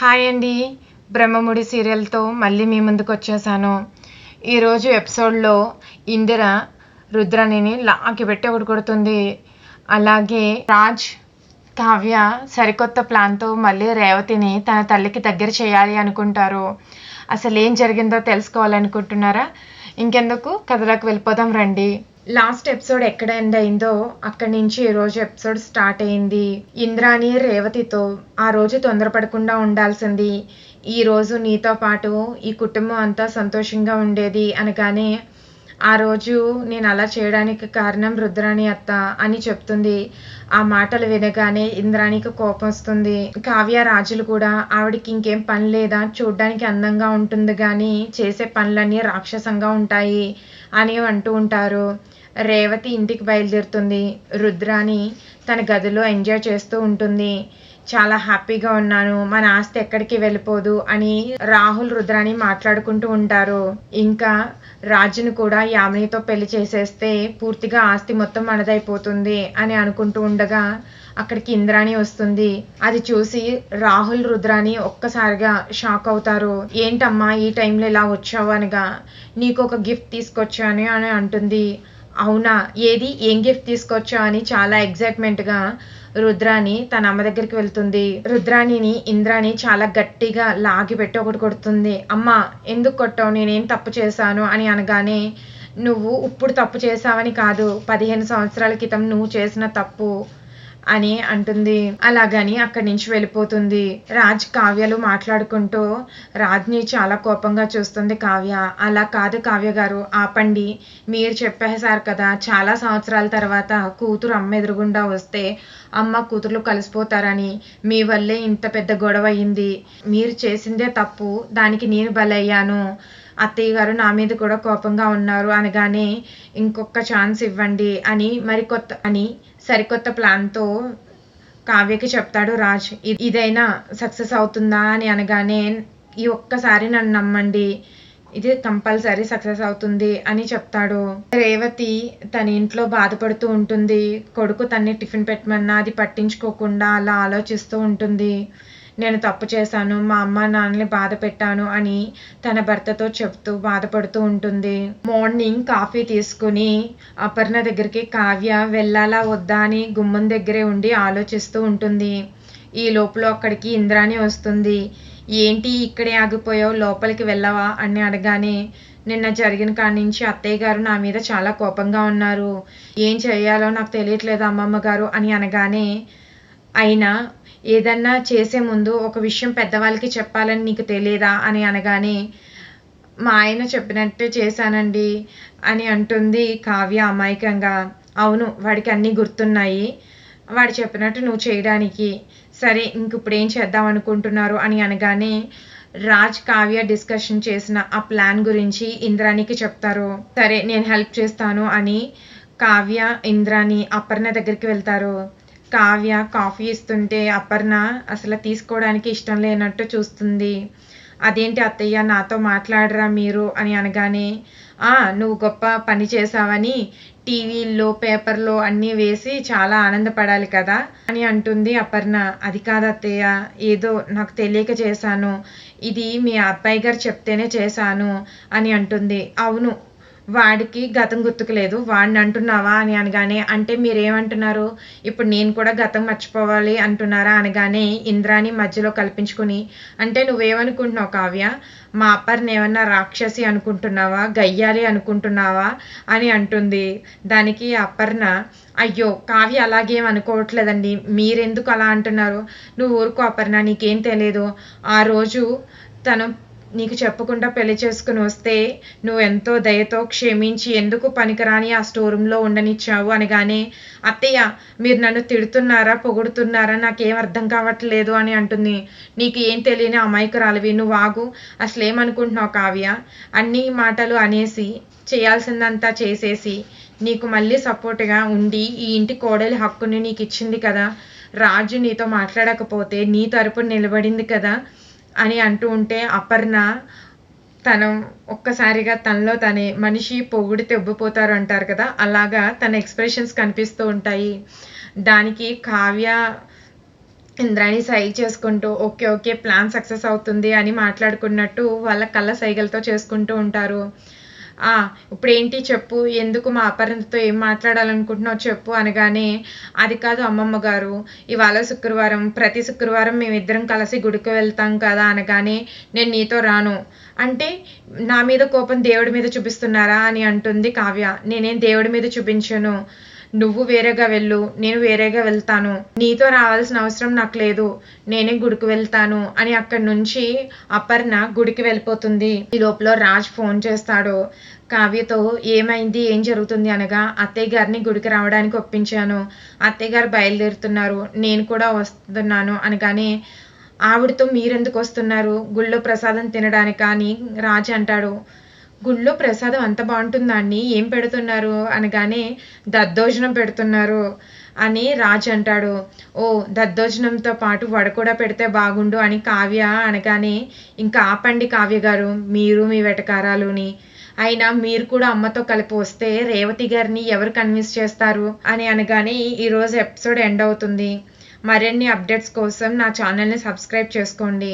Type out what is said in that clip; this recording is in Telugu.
హాయ్ అండి. బ్రహ్మముడి సీరియల్తో మళ్ళీ మీ ముందుకు వచ్చేసాను ఈరోజు ఎపిసోడ్లో ఇందిర రుద్రాణిని లాకి పెట్టి ఒకటి కొడుతుంది. అలాగే రాజ్ కావ్య సరికొత్త ప్లాన్తో మళ్ళీ రేవతిని తన తల్లికి దగ్గర చేయాలి అనుకుంటారు. అసలు ఏం జరిగిందో తెలుసుకోవాలనుకుంటున్నారా? ఇంకెందుకు? కథలోకి వెళ్ళిపోదాం రండి. లాస్ట్ ఎపిసోడ్ ఎక్కడ ఎండ్ అయిందో అక్కడి నుంచి ఈ రోజు ఎపిసోడ్ స్టార్ట్ అయింది. ఇంద్రాణి రేవతితో ఆ రోజు తొందరపడకుండా ఉండాల్సింది. ఈ రోజు నీతో పాటు ఈ కుటుంబం అంతా సంతోషంగా ఉండేది అనగానే ఆ రోజు నేను అలా చేయడానికి కారణం రుద్రాణి అత్త అని చెప్తుంది. ఆ మాటలు వినగానే ఇంద్రాణికి కోపం వస్తుంది. కావ్య రాజులు కూడా ఆవిడకి ఇంకేం పని లేదా? చూడ్డానికి అందంగా ఉంటుంది కానీ చేసే పనులన్నీ రాక్షసంగా ఉంటాయి అని అంటూ ఉంటారు. రేవతి ఇంటికి బయలుదేరుతుంది. రుద్రాని తన గదిలో ఎంజాయ్ చేస్తూ ఉంటుంది. చాలా హ్యాపీగా ఉన్నాను. మన ఆస్తి ఎక్కడికి వెళ్ళిపోదు అని రాహుల్ రుద్రాని మాట్లాడుకుంటూ ఉంటారు. ఇంకా రాజును కూడా యామినితో పెళ్ళి చేసేస్తే పూర్తిగా ఆస్తి మొత్తం మనదైపోతుంది అని అనుకుంటూ ఉండగా అక్కడికి ఇంద్రాణి వస్తుంది. అది చూసి రాహుల్ రుద్రాని ఒక్కసారిగా షాక్ అవుతారు. ఏంటమ్మా ఈ టైంలో ఇలా వచ్చావు? అనగా నీకు ఒక గిఫ్ట్ తీసుకొచ్చాను అని అంటుంది. అవునా? ఏది? ఏం గిఫ్ట్ తీసుకొచ్చా అని చాలా ఎగ్జైట్మెంట్గా రుద్రాణి రుద్రాని తన అమ్మ దగ్గరికి వెళ్తుంది. రుద్రాణిని ఇంద్రాణి చాలా గట్టిగా లాగి పెట్టి ఒకటి కొడుతుంది. అమ్మ ఎందుకు కొట్టావు? నేనేం తప్పు చేశాను? అని అనగానే నువ్వు ఇప్పుడు తప్పు చేసావని కాదు. పదిహేను సంవత్సరాల క్రితం నువ్వు చేసిన తప్పు అని అంటుంది. అలాగని అక్కడి నుంచి వెళ్ళిపోతుంది. రాజ్ కావ్యలు మాట్లాడుకుంటూ రాజ్ని చాలా కోపంగా చూస్తుంది కావ్య. అలా కాదు కావ్య గారు ఆపండి. మీరు చెప్పేశారు కదా చాలా సంవత్సరాల తర్వాత కూతురు అమ్మ ఎదురుగుండా వస్తే అమ్మ కూతుర్లు కలిసిపోతారని. మీ వల్లే ఇంత పెద్ద గొడవ అయింది. మీరు చేసిందే తప్పు. దానికి నేను బలయ్యాను. అత్తయ్య గారు నా మీద కూడా కోపంగా ఉన్నారు అనగానే ఇంకొక ఛాన్స్ ఇవ్వండి అని మరికొత్త అని సరికొత్త ప్లాన్తో కావ్యకి చెప్తాడు రాజ్. ఇదైనా సక్సెస్ అవుతుందా అని అనగానే ఈ ఒక్కసారి నన్ను నమ్మండి. ఇది కంపల్సరీ సక్సెస్ అవుతుంది అని చెప్తాడు. రేవతి తన ఇంట్లో బాధపడుతూ ఉంటుంది. కొడుకు తన్ని టిఫిన్ పెట్టమన్నా అది పట్టించుకోకుండా అలా ఆలోచిస్తూ ఉంటుంది. నేను తప్పు చేశాను మా అమ్మ నాన్నని బాధ పెట్టాను అని తన భర్తతో చెప్తూ బాధపడుతూ ఉంటుంది. మార్నింగ్ కాఫీ తీసుకుని అపర్ణ దగ్గరికి కావ్య వెళ్ళాలా వద్దా? అని గుమ్మం దగ్గరే ఉండి ఆలోచిస్తూ ఉంటుంది. ఈ లోపల అక్కడికి ఇంద్రాణి వస్తుంది. ఏంటి ఇక్కడే ఆగిపోయావు? లోపలికి వెళ్ళవా? అని అడగానే నిన్న జరిగిన కాడి నుంచి అత్తయ్య గారు నా మీద చాలా కోపంగా ఉన్నారు. ఏం చేయాలో నాకు తెలియట్లేదు అమ్మమ్మ గారు అని అనగానే అయినా ఏదన్నా చేసే ముందు ఒక విషయం పెద్దవాళ్ళకి చెప్పాలని నీకు తెలియదా అని అనగానే మా ఆయన చెప్పినట్టే చేశానండి అని అంటుంది కావ్య అమాయకంగా. అవును వాడికి అన్నీ గుర్తున్నాయి. వాడు చెప్పినట్టు నువ్వు చేయడానికి. సరే ఇంక ఇప్పుడు ఏం చేద్దాం అనుకుంటున్నారు? అని అనగానే రాజ్ కావ్య డిస్కషన్ చేసిన ఆ ప్లాన్ గురించి ఇంద్రానికి చెప్తారు. సరే నేను హెల్ప్ చేస్తాను అని కావ్య ఇంద్రాని అపర్ణ దగ్గరికి వెళ్తారు. కావ్య కాఫీ ఇస్తుంటే అపర్ణ అసలు తీసుకోవడానికి ఇష్టం లేనట్టు చూస్తుంది. అదేంటి అత్తయ్య నాతో మాట్లాడరా మీరు? అని అనగానే నువ్వు గొప్ప పని చేసావని టీవీల్లో పేపర్లో అన్నీ వేసి చాలా ఆనందపడాలి కదా అని అంటుంది అపర్ణ. అది కాదు అత్తయ్య ఏదో నాకు తెలియక చేశాను. ఇది మీ అబ్బాయి గారు చెప్తేనే చేశాను అని అంటుంది. అవును వాడికి గతం గుర్తుకులేదు. వాడిని అంటున్నావా అని అనగానే అంటే మీరేమంటున్నారు? ఇప్పుడు నేను కూడా గతం మర్చిపోవాలి అంటున్నారా అనగానే ఇంద్రాని మధ్యలో కల్పించుకుని అంటే నువ్వేమనుకుంటున్నావు కావ్య? మా అప్పర్ని ఏమన్నా రాక్షసి అనుకుంటున్నావా? గయ్యాలి అనుకుంటున్నావా? అని అంటుంది. దానికి అపర్ణ అయ్యో కావ్య అలాగేం అనుకోవట్లేదండి. మీరెందుకు అలా అంటున్నారు? నువ్వు ఊరుకో అపర్ణ నీకేం తెలియదు ఆ రోజు తను నీకు చెప్పకుండా పెళ్ళి చేసుకుని వస్తే నువ్వు ఎంతో దయతో క్షమించి ఎందుకు పనికిరాని ఆ స్టోర్ రూమ్లో ఉండనిచ్చావు అనగానే అత్తయ్య మీరు నన్ను తిడుతున్నారా పొగుడుతున్నారా నాకేం అర్థం కావట్లేదు అని అంటుంది. నీకు ఏం తెలియని అమాయకురాలివి నువ్వు ఆగు అసలు ఏమనుకుంటున్నావు కావ్య? అన్ని మాటలు అనేసి చేయాల్సిందంతా చేసేసి నీకు మళ్ళీ సపోర్ట్గా ఉండి ఈ ఇంటి కోడలి హక్కుని నీకు ఇచ్చింది కదా? రాజు నీతో మాట్లాడకపోతే నీ తరపున నిలబడింది కదా? అని అంటూ ఉంటే అపర్ణ తను ఒక్కసారిగా తనలో తనే మనిషి పొగిడితే ఉబ్బిపోతారు అంటారు కదా అలాగా తన ఎక్స్ప్రెషన్స్ కనిపిస్తూ ఉంటాయి. దానికి కావ్య ఇంద్రాణి సై చేసుకుంటూ ఓకే ఓకే ప్లాన్ సక్సెస్ అవుతుంది అని మాట్లాడుకున్నట్టు వాళ్ళ కళ్ళ సైగలతో చేసుకుంటూ ఉంటారు. ఇప్పుడు ఏంటి చెప్పు? ఎందుకు మా అపరంతో ఏం మాట్లాడాలనుకుంటున్నావు చెప్పు అనగానే అది కాదు అమ్మమ్మ గారు ఇవాళ శుక్రవారం ప్రతి శుక్రవారం మేమిద్దరం కలిసి గుడికి వెళ్తాం కదా అనగానే నేను నీతో రాను. అంటే నా మీద కోపం దేవుడి మీద చూపిస్తున్నారా అని అంటుంది కావ్య. నేనేం దేవుడి మీద చూపించను? నువ్వు వేరేగా వెళ్ళు నేను వేరేగా వెళ్తాను. నీతో రావాల్సిన అవసరం నాకు లేదు నేనే గుడికి వెళ్తాను అని అక్కడి నుంచి అపర్ణ గుడికి వెళ్ళిపోతుంది. ఈ లోపల రాజ్ ఫోన్ చేస్తాడు. కావ్యతో ఏమైంది ఏం జరుగుతుంది అనగా అత్తయ్య గారిని గుడికి రావడానికి ఒప్పించాను. అత్తయ్య గారు బయలుదేరుతున్నారు. నేను కూడా వస్తున్నాను అనగానే ఆవిడతో మీరెందుకు వస్తున్నారు? గుళ్ళో ప్రసాదం తినడానికి అని రాజ్ అంటాడు. గుళ్ళో ప్రసాదం అంత బాగుంటుందా అండి? ఏం పెడుతున్నారు? అనగానే దద్దోజనం పెడుతున్నారు అని రాజ్ అంటాడు. ఓ దద్దోజనంతో పాటు వడ కూడా పెడితే బాగుండు అని కావ్య అనగానే ఇంకా ఆపండి కావ్య గారు మీరు మీ వెటకారాలుని. అయినా మీరు కూడా అమ్మతో కలిపి వస్తే రేవతి గారిని ఎవరు కన్విన్స్ చేస్తారు? అని అనగానే ఈరోజు ఎపిసోడ్ ఎండ్ అవుతుంది. మరిన్ని అప్డేట్స్ కోసం నా ఛానల్ని సబ్స్క్రైబ్ చేసుకోండి.